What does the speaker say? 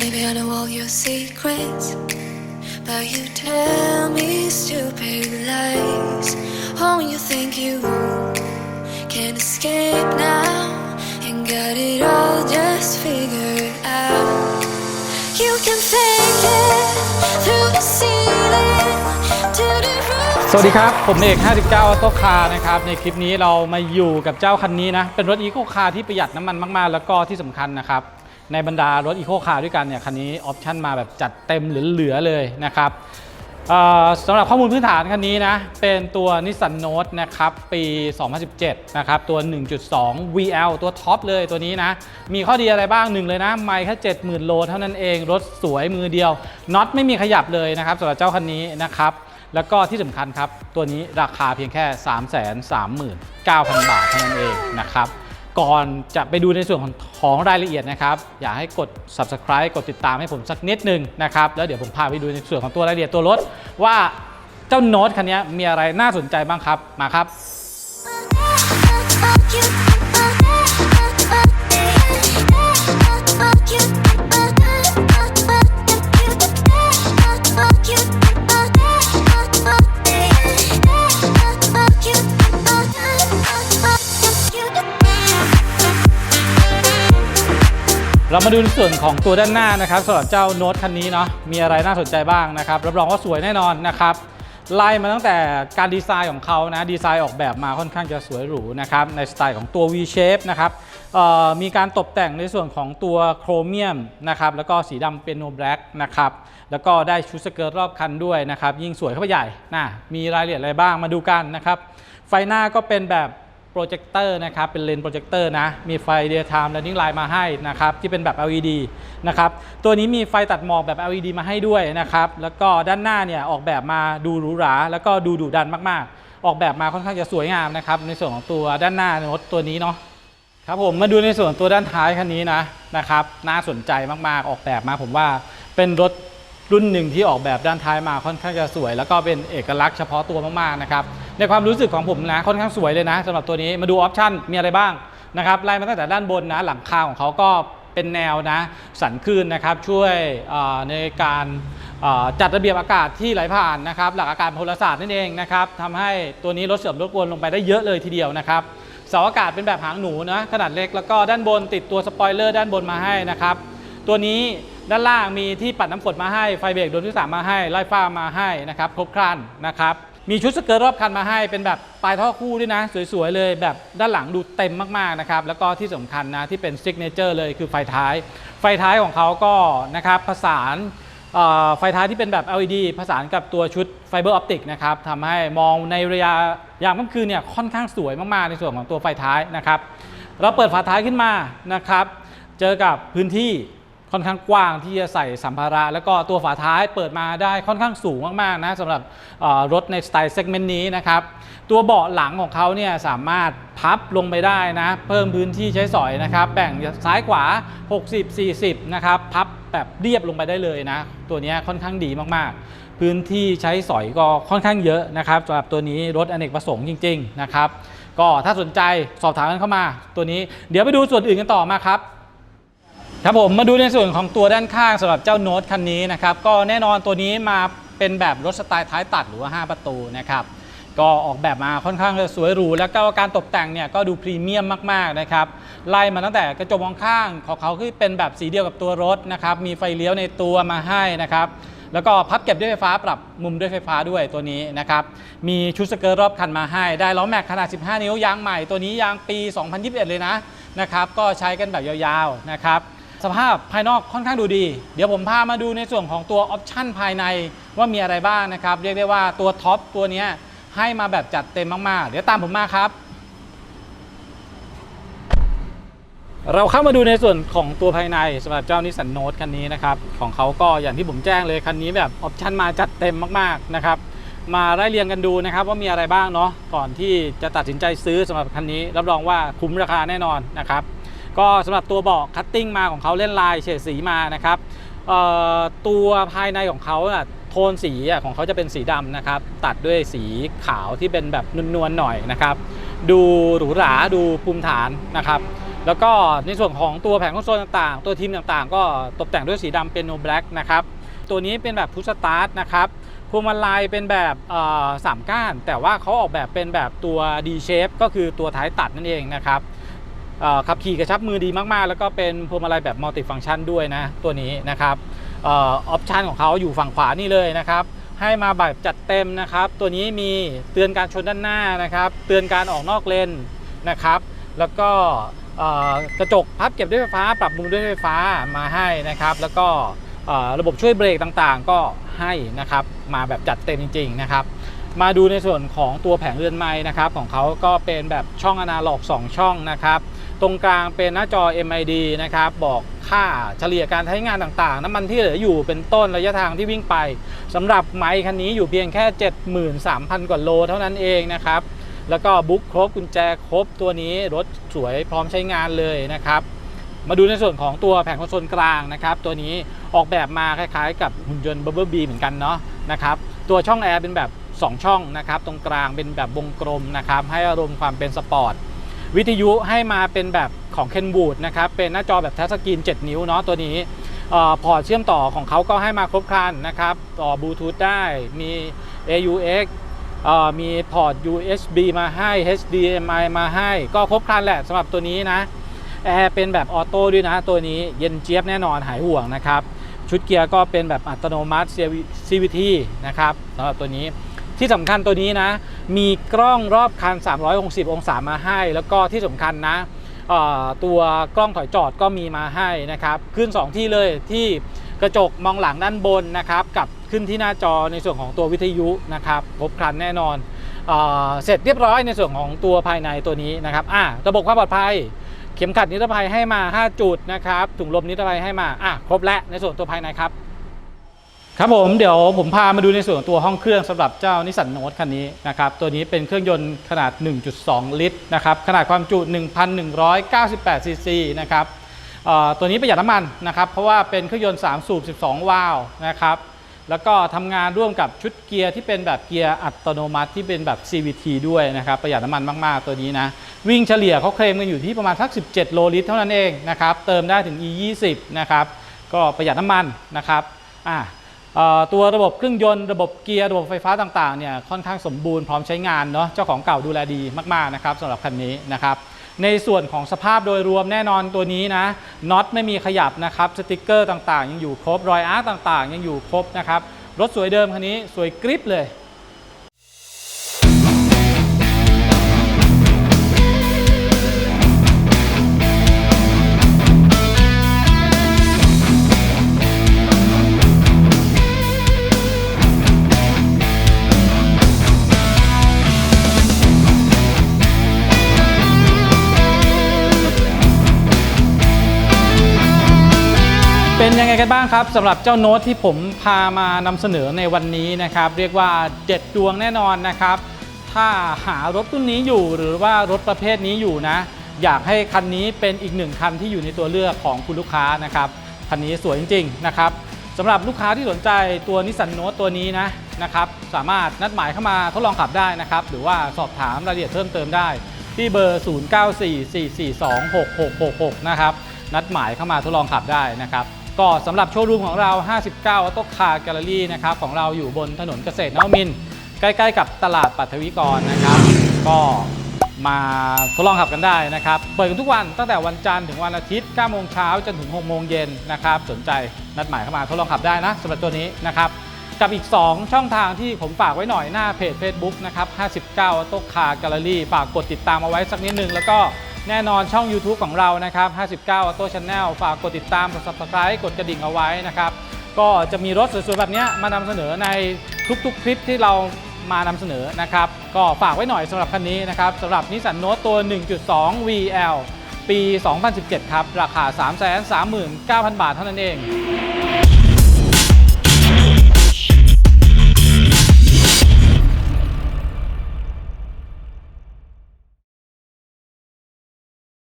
Maybe I know all your secrets, but you tell me stupid lies. Oh, you think you can escape now and got it all just figured out. You can fake it through the ceiling to the roof. สวัสดีครับ ผมเอก59ออโต้คาร์นะครับ ในคลิปนี้เรามาอยู่กับเจ้าคันนี้นะ เป็นรถอีโคคาร์ที่ประหยัดน้ำมันมาก ๆ แล้วก็ที่สำคัญนะครับ ในบรรดารถอีโคคาร์ด้วยกันเนี่ยคันนี้ออปชั่นมาแบบจัดเต็มเหลือๆเลยนะครับสำหรับข้อมูลพื้นฐานคันนี้นะ เป็นตัว Nissan Note นะครับ ปี 2017 นะครับ ตัว 1.2 VL ตัวท็อปเลยตัวนี้นะ มีข้อดีอะไรบ้างหนึ่งเลยนะ ไม่แค่ 70,000 โลเท่านั้นเอง รถสวยมือเดียวน็อตไม่มีขยับเลยนะครับสำหรับเจ้าคันนี้นะครับ แล้วก็ที่สำคัญครับ ตัวนี้ราคาเพียงแค่ 3 3 9 0 0 0 บาทเท่านั้นเองนะครับ ก่อนจะไปดูในส่วนของของรายละเอียดนะครับ อยากให้กด subscribe กดติดตามให้ผมสักนิดหนึงนะครับ แล้วเดี๋ยวผมพาไปดูในส่วนของตัวรายละเอียดตัวรถ ว่าเจ้าโน้ตคันนี้มีอะไรน่าสนใจบ้างครับ มาครับ เรามาดูในส่วนของตัวด้านหน้านะครับสำหรับเจ้าโน้ตคันนี้เนาะมีอะไรน่าสนใจบ้างนะครับรับรองว่าสวยแน่นอนนะครับไล่มาตั้งแต่การดีไซน์ของเขานะดีไซน์ออกแบบมาค่อนข้างจะสวยหรูนะครับในสไตล์ของตัว V shape นะครับมีการตกแต่งในส่วนของตัวโครเมียมนะครับแล้วก็สีดำเป็นโนแบล็กนะครับแล้วก็ได้ชุดสเกิร์ตรอบคันด้วยนะครับยิ่งสวยเข้าไปใหญ่นะมีรายละเอียดอะไรบ้างมาดูกันนะครับไฟหน้าก็เป็นแบบ โปรเจคเตอร์นะครับเป็นเลนส์โปรเจคเตอร์นะมีไฟ Daytime Running Light มาให้นะครับที่เป็นแบบ LED นะครับตัวนี้มีไฟตัดหมอกแบบ LED มาให้ด้วยนะครับแล้วก็ด้านหน้าเนี่ยออกแบบมาดูหรูหรา แล้วก็ดูดุดันมากๆ ออกแบบมาค่อนข้างจะสวยงามนะครับในส่วนของตัวด้านหน้ารถตัวนี้เนาะครับผมมาดูในส่วนตัวด้านท้ายคันนี้นะนะครับน่าสนใจมากๆออกแบบมาผมว่าเป็นรถ รุ่นหนึ่งที่ออกแบบด้านท้ายมาค่อนข้างจะสวย แล้วก็เป็นเอกลักษณ์เฉพาะตัวมากๆนะครับในความรู้สึกของผมนะค่อนข้างสวยเลยนะสำหรับตัวนี้มาดูออปชั่นมีอะไรบ้างนะครับไล่มาตั้งแต่ด้านบนนะหลังคาของเขาก็เป็นแนวนะสันคลื่นนะครับช่วยในการจัดระเบียบอากาศที่ไหลผ่านนะครับหลักอาการพลศาสตร์นั่นเองนะครับทำให้ตัวนี้ลดเสื่อมลดกวนลงไปได้เยอะเลยทีเดียวนะครับเสาอากาศเป็นแบบหางหนูนะขนาดเล็กแล้วก็ด้านบนติดตัวสปอยเลอร์ด้านบนมาให้นะครับ ตัวนี้ด้านล่างมีที่ปัดน้ำฝนมาให้ไฟเบรกโดนที่สามมาให้ไล่ฟ้ามาให้นะครับครบครันนะครับมีชุดสเกิร์ตรอบคันมาให้เป็นแบบปลายท่อคู่ด้วยนะ สวยๆเลยแบบด้านหลังดูเต็มมากๆนะครับแล้วก็ที่สำคัญนะที่เป็นซิกเนเจอร์เลยคือไฟท้าย ไฟท้ายของเขาก็นะครับผสานไฟท้ายที่เป็นแบบ LED ผสานกับตัวชุดไฟเบอร์ออปติกนะครับทำให้มองในระยะยามค่ำคืนเนี่ยค่อนข้างสวยมากๆในส่วนของตัวไฟท้ายนะครับเราเปิดฝาท้ายขึ้นมานะครับ เจอกับพื้นที่ ค่อนข้างกว้างที่จะใส่สัมภาระ แล้วก็ตัวฝาท้ายเปิดมาได้ค่อนข้างสูงมากๆนะสำหรับรถในสไตล์เซกเมนต์นี้นะครับตัวเบาะหลังของเขาเนี่ยสามารถพับลงไปได้นะ เพิ่มพื้นที่ใช้สอยนะครับ แบ่งซ้ายขวา 60 40 นะครับ พับแบบเรียบลงไปได้เลยนะ ตัวนี้ค่อนข้างดีมากๆ พื้นที่ใช้สอยก็ค่อนข้างเยอะนะครับสำหรับตัวนี้รถอเนกประสงค์จริง ๆ นะครับ ก็ถ้าสนใจสอบถามกันเข้ามาตัวนี้ เดี๋ยวไปดูส่วนอื่นกันต่อมาครับ ครับผมมาดูในส่วนของตัวด้านข้างสำหรับเจ้าโน้ตคันนี้นะครับก็แน่นอนตัวนี้มาเป็นแบบรถสไตล์ท้ายตัดหรือว่า 5 ประตูนะครับก็ออกแบบมาค่อนข้างจะสวยหรูแล้วก็การตกแต่งเนี่ยก็ดูพรีเมียมมากๆนะครับไล่มาตั้งแต่กระจกมองข้างของเขาคือเป็นแบบสีเดียวกับตัวรถนะครับมีไฟเลี้ยวในตัวมาให้นะครับแล้วก็พับเก็บด้วยไฟฟ้าปรับมุมด้วยไฟฟ้าด้วยตัวนี้นะครับมีชุดสเกิร์ตรอบคันมาให้ ได้ล้อแม็กขนาด 15 นิ้วยางใหม่ตัวนี้ยางปี 2021 เลยนะนะครับก็ใช้กันแบบยาวๆนะครับ สภาพภายนอกค่อนข้างดูดี เดี๋ยวผมพามาดูในส่วนของตัวออปชั่นภายในว่ามีอะไรบ้างนะครับ เรียกได้ว่าตัวท็อปตัวนี้ให้มาแบบจัดเต็มมาก ๆ เดี๋ยวตามผมมาครับ เราเข้ามาดูในส่วนของตัวภายในสำหรับเจ้านิสสันโน e คันนี้นะครับ ของเขาก็อย่างที่ผมแจ้งเลยคันนี้แบบออปชั่นมาจัดเต็มมากๆนะครับมาไล่เรียงกันดูนะครับว่ามีอะไรบ้างเนาะก่อนที่จะตัดสินใจซื้อสำหรับคันนี้ รับรองว่าคุ้มราคาแน่นอนนะครับ ก็สำหรับตัวเบาะคัตติ้งมาของเขาเล่นลายเฉดสีมานะครับตัวภายในของเขาอะโทนสีอะของเขาจะเป็นสีดำนะครับ ตัดด้วยสีขาวที่เป็นแบบนวลๆหน่อยนะครับ ดูหรูหราดูภูมิฐานนะครับ แล้วก็ในส่วนของตัวแผงคอนโซลต่างๆ ตัวทีมต่างๆ ก็ตกแต่งด้วยสีดำเป็นโนแบล็กนะครับ ตัวนี้เป็นแบบพุชสตาร์ทนะครับพวงมาลัยเป็นแบบสามก้าน แต่ว่าเขาออกแบบเป็นแบบตัว D shape ก็คือตัวท้ายตัดนั่นเองนะครับ ขับขี่กระชับมือดีมากๆ แล้วก็เป็นพวงมาลัยแบบมัลติฟัง c t ชันด้วยนะตัวนี้นะครับออปชันของเขาอยู่ฝั่งขวานี่เลยนะครับให้มาแบบจัดเต็มนะครับ ตัวนี้มีเตือนการชนด้านหน้านะครับ เตือนการออกนอกเลนนะครับ แล้วก็กระจกพับเก็บด้วยไฟฟ้า ปรับมุมด้วยไฟฟ้ามาให้นะครับ แล้วก็ระบบช่วยเบรกต่างๆ ก็ให้นะครับมาแบบจัดเต็มจริง ๆนะครับ มาดูในส่วนของตัวแผงเรือนไม้นะครับของเขาก็เป็นแบบช่องอนาล็อก 2 ช่องนะครับ ตรงกลางเป็นหน้าจอ MID นะครับ บอกค่าเฉลี่ยการใช้งานต่างๆ น้ำมันที่เหลืออยู่เป็นต้นระยะทางที่วิ่งไปสำหรับไมค์คันนี้อยู่เพียงแค่ 73,000 กว่าโลเท่านั้นเองนะครับ แล้วก็บุ๊กครบกุญแจครบตัวนี้รถสวยพร้อมใช้งานเลยนะครับ มาดูในส่วนของตัวแผงคอนโซลกลางนะครับ ตัวนี้ออกแบบมาคล้ายๆ กับหุ่นยนต์ Bumblebee บีเหมือนกันเนาะนะครับตัวช่องแอร์เป็นแบบ 2 ช่องนะครับตรงกลางเป็นแบบวงกลมนะครับให้อารมณ์ความเป็นสปอร์ต วิทยุให้มาเป็นแบบของ Kenwood นะครับ เป็นหน้าจอแบบทัชสกรีน 7 นิ้วเนาะตัวนี้พอร์ตเชื่อมต่อของเขาก็ให้มาครบครันนะครับ ต่อบลูทูธได้มี AUX มีพอร์ต USB มาให้ HDMI มาให้ ก็ครบครันแหละสำหรับตัวนี้นะแอร์เป็นแบบออโต้ด้วยนะ ตัวนี้เย็นเจี๊ยบแน่นอนหายห่วงนะครับ ชุดเกียร์ก็เป็นแบบอัตโนมัติ CVT นะครับสำหรับตัวนี้ ที่สำคัญตัวนี้นะ มีกล้องรอบคัน 360 องศามาให้ แล้วก็ที่สำคัญนะตัวกล้องถอยจอดก็มีมาให้นะครับ ขึ้น 2 ที่เลยที่กระจกมองหลังด้านบนนะครับ กับขึ้นที่หน้าจอในส่วนของตัววิทยุนะครับครบครันแน่นอนเออเสร็จเรียบร้อยในส่วนของตัวภายในตัวนี้นะครับอะระบบความปลอดภัย เข็มขัดนิรภัยให้มา 5 จุดนะครับถุงลมนิรภัยให้มาอะครบแล้วในส่วนตัวภายในครับ ครับผมเดี๋ยวผมพามาดูในส่วนของตัวห้องเครื่องสำหรับเจ้านิสสันโน e คันนี้นะครับตัวนี้เป็นเครื่องยนต์ขนาด 1.2 ลิตรนะครับขนาดความจุ 1,198 ซีซีนะครับตัวนี้ประหยัดน้ำมันนะครับเพราะว่าเป็นเครื่องยนต์ 3 สูบ 12 วาล์วนะครับแล้วก็ทำงานร่วมกับชุดเกียร์ที่เป็นแบบเกียร์อัตโนมัติที่เป็นแบบ CVT ด้วยนะครับประหยัดน้ำมันมาก ๆ ตัวนี้นะวิ่งเฉลี่ยเขาเคลมกันอยู่ที่ประมาณสัก 17 โลลิตรเท่านั้นเองนะครับเติมได้ถึง E20 นะครับก็ประหยัดน้ำมันนะครับอ่า ตัวระบบเครื่องยนต์ระบบเกียร์ระบบไฟฟ้าต่างๆเนี่ยค่อนข้างสมบูรณ์พร้อมใช้งานเนาะเจ้าของเก่าดูแลดีมากๆนะครับสำหรับคันนี้นะครับในส่วนของสภาพโดยรวมแน่นอนตัวนี้นะน็อตไม่มีขยับนะครับสติกเกอร์ต่างๆ ยังอยู่ครบรอยอาร์ตต่างๆ ยังอยู่ครบนะครับรถสวยเดิมคันนี้สวยกริปเลย เป็นยังไงกันบ้างครับสำหรับเจ้าโน้ตที่ผมพามานำเสนอในวันนี้นะครับ เรียกว่าเด็ดดวงแน่นอนนะครับ ถ้าหารถรุ่นนี้อยู่หรือว่ารถประเภทนี้อยู่นะ อยากให้คันนี้เป็นอีกหนึ่งคันที่อยู่ในตัวเลือกของคุณลูกค้านะครับคันนี้สวยจริงๆนะครับสำหรับลูกค้าที่สนใจตัวนิสสันโน้ตตัวนี้นะนะครับ สามารถนัดหมายเข้ามาทดลองขับได้นะครับ หรือว่าสอบถามรายละเอียดเพิ่มเติมได้ ที่เบอร์ 0944426666 นะครับ นัดหมายเข้ามาทดลองขับได้นะครับ ก็สำหรับโชว์รูมของเรา 59 a u t o Car Gallery นะครับของเราอยู่บนถนนเกษตรนวมิน ใกล้ๆกับตลาดปัทวิกรนะครับ ก็มาทดลองขับกันได้นะครับ เปิดกันทุกวันตั้งแต่วันจันทร์ถึงวันอาทิตย์9โมงเช้าจนถึง6โมงเย็นนะครับ สนใจนัดหมายเข้ามาทดลองขับได้นะสำหรับตัวนี้นะครับ กับอีก 2 ช่องทางที่ผมฝากไว้หน่อยหน้าเพจ Facebook นะครับ 59 a u t o Car Gallery ฝากกดติดตามเอาไว้สักนิดนึงแล้วก็ แน่นอนช่อง YouTube ของเรานะครับ 59 Auto Channel ฝากกดติดตาม กด Subscribe กดกระดิ่งเอาไว้นะครับ ก็จะมีรถสวยๆ แบบนี้มานำเสนอในทุกๆ คลิปที่เรามานำเสนอนะครับ ก็ฝากไว้หน่อยสำหรับคันนี้นะครับสำหรับนิสสันโน e ตัว 1.2 VL ปี 2017 ครับ ราคา 339,000 บาทเท่านั้นเอง